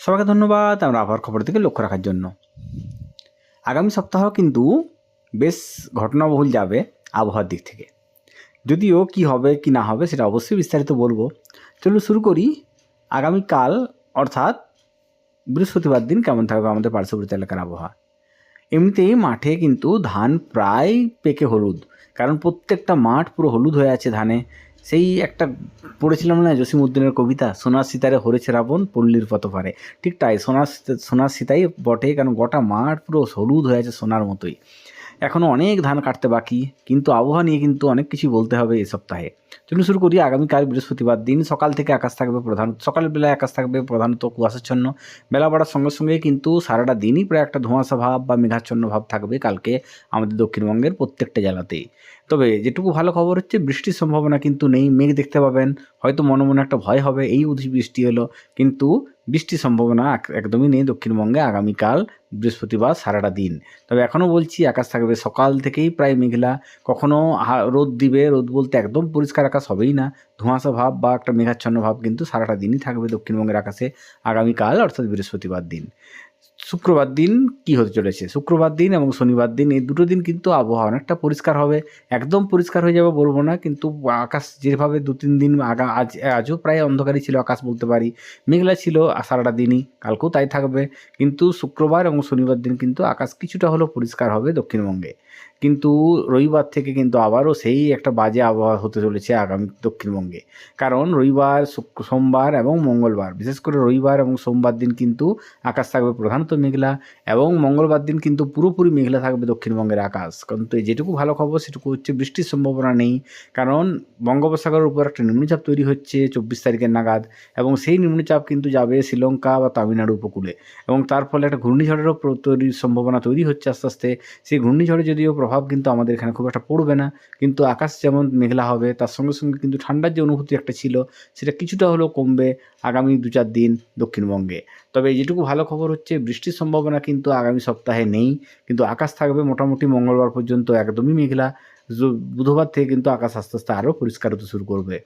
সবাইকে ধন্যবাদ আমরা আবহাওয়ার খবর থেকে লক্ষ্য রাখার জন্য। আগামী সপ্তাহ কিন্তু বেশ ঘটনাবহুল যাবে আবহাওয়ার দিক থেকে। যদিও কি হবে, কি না হবে সেটা অবশ্যই বিস্তারিত বলব। চলুন শুরু করি। আগামীকাল, অর্থাৎ বৃহস্পতিবার দিন কেমন থাকবে আমাদের পার্শ্ববর্তী এলাকার আবহাওয়া? এমনিতেই মাঠে কিন্তু ধান প্রায় পেকে হলুদ, কারণ প্রত্যেকটা মাঠ পুরো হলুদ হয়ে আছে ধানে। সেই একটা পড়েছিলাম না জসিম উদ্দিনের কবিতা? সোনার সিতারে হরেছে রাবণ, পল্লীর পত পারে ঠিক তাই, সোনার সোনার সীতাই বটে, কারণ গোটা মাঠ পুরো হলুদ হয়ে আছে সোনার মতোই। এখনও অনেক ধান কাটতে বাকি, কিন্তু আবহাওয়া নিয়ে কিন্তু অনেক কিছু বলতে হবে এই সপ্তাহে। চলুন শুরু করি আগামীকাল বৃহস্পতিবার দিন। সকাল থেকে আকাশ থাকবে প্রধান, সকাল বেলায় আকাশ থাকবে প্রধানত কুয়াশাচ্ছন্ন। বেলা বাড়ার সঙ্গে সঙ্গে কিন্তু সারাটা দিনই প্রায় একটা ধোঁয়াশা ভাব বা মেঘাচ্ছন্ন ভাব থাকবে কালকে আমাদের দক্ষিণবঙ্গের প্রত্যেকটা জেলাতেই। তবে যেটুকু ভালো খবর হচ্ছে, বৃষ্টির সম্ভাবনা কিন্তু নেই। মেঘ দেখতে পাবেন। হয়তো মনে মনে একটা ভয় হবে, এই বুঝি বৃষ্টি হলো। কিন্তু বৃষ্টির সম্ভাবনা একদমই নেই দক্ষিণবঙ্গে আগামীকাল বৃহস্পতিবার সারাটা দিন। তবে এখনও বলছি, আকাশ থাকবে সকাল থেকেই প্রায় মেঘলা। কখনও রোদ দিবে, রোদ বলতে একদম পরিষ্কার আকাশ হবেই না। ধোঁয়াশা ভাব বা একটা মেঘাচ্ছন্ন ভাব কিন্তু সারাটা দিনই থাকবে দক্ষিণবঙ্গের আকাশে আগামীকাল, অর্থাৎ বৃহস্পতিবার দিন। শুক্রবার দিন কি হতে চলেছে? শুক্রবার দিন এবং শনিবার দিন এই দুটো দিন কিন্তু আবহাওয়া অনেকটা পরিষ্কার হবে। একদম পরিষ্কার হয়ে যাবে বলব না, কিন্তু আকাশ যেভাবে দু তিন দিন আগা, আজ, আজও প্রায় অন্ধকারই ছিল আকাশ বলতে পারি। মেঘলা ছিল সারাটা দিনই, কালকেও তাই থাকবে। কিন্তু শুক্রবার এবং শনিবার দিন কিন্তু আকাশ কিছুটা হলেও পরিষ্কার হবে দক্ষিণবঙ্গে। কিন্তু রবিবার থেকে কিন্তু আবারও সেই একটা বাজে আবহাওয়া হতে চলেছে আগামী দক্ষিণবঙ্গে। কারণ রবিবার সোমবার এবং মঙ্গলবার, বিশেষ করে রবিবার এবং সোমবার দিন কিন্তু আকাশ থাকবে প্রধানত মেঘলা এবং মঙ্গলবার দিন কিন্তু পুরোপুরি মেঘলা থাকবে দক্ষিণবঙ্গের আকাশ। কিন্তু যেটুকু ভালো খবর, সেটুকু হচ্ছে বৃষ্টির সম্ভাবনা নেই। কারণ বঙ্গোপসাগরের উপর একটা নিম্নচাপ তৈরি হচ্ছে চব্বিশ তারিখের নাগাদ এবং সেই নিম্নচাপ কিন্তু যাবে শ্রীলঙ্কা বা তামিলনাড়ু উপকূলে। এবং তার ফলে একটা ঘূর্ণিঝড়েরও তৈরির সম্ভাবনা তৈরি হচ্ছে আস্তে আস্তে। সেই ঘূর্ণিঝড়ে যদিও প্রভাব কিন্তু আমাদের এখানে খুব একটা পড়বে না। কিন্তু আকাশ যেমন মেঘলা হবে, তার সঙ্গে সঙ্গে কিন্তু ঠান্ডার যে অনুভূতি একটা ছিল, সেটা কিছুটা হলেও কমবে আগামী দু চার দিন দক্ষিণবঙ্গে। তবে যেটুকু ভালো খবর হচ্ছে, বৃষ্টির সম্ভাবনা কিন্তু আগামী সপ্তাহে নেই। কিন্তু আকাশ থাকবে মোটামুটি মঙ্গলবার পর্যন্ত একদমই মেঘলা। বুধবার থেকে কিন্তু আকাশ আস্তে আস্তে আরও পরিষ্কার হতে শুরু করবে।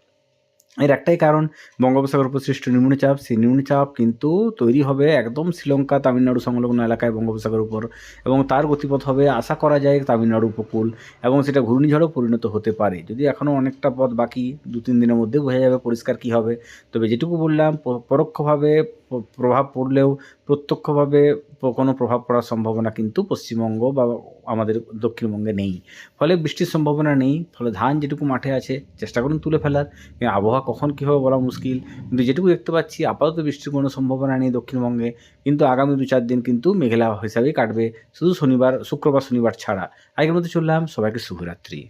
এর একটাই কারণ বঙ্গোপসাগর উপর সৃষ্ট নিম্নচাপ। সেই নিম্নচাপ কিন্তু তৈরি হবে একদম শ্রীলঙ্কা, তামিলনাড়ু সংলগ্ন এলাকায় বঙ্গোপসাগর উপর এবং তার গতিপথ হবে আশা করা যায় তামিলনাড়ু উপকূল এবং সেটা ঘূর্ণিঝড়ও পরিণত হতে পারে। যদি এখনও অনেকটা পথ বাকি দু তিন দিনের মধ্যে বোঝা যাবে পরিষ্কার কী হবে। তবে যেটুকু বললাম পরোক্ষভাবে প্রভাব পড়লেও প্রত্যক্ষভাবে কোনো প্রভাব পড়ার সম্ভাবনা কিন্তু পশ্চিমবঙ্গ বা আমাদের দক্ষিণবঙ্গে নেই। ফলে বৃষ্টির সম্ভাবনা নেই, ফলে ধান যেটুকু মাঠে আছে, চেষ্টা করুন তুলে ফেলার। আবহাওয়া কখন কী হবে বলা মুশকিল। কিন্তু যেটুকু দেখতে পাচ্ছি, আপাতত বৃষ্টির কোনো সম্ভাবনা নেই দক্ষিণবঙ্গে। কিন্তু আগামী দু চার দিন কিন্তু মেঘলা হিসাবেই কাটবে। শুধু শনিবার, শুক্রবার, শনিবার ছাড়া। আগের মধ্যে চললাম। সবাইকে শুভরাত্রি।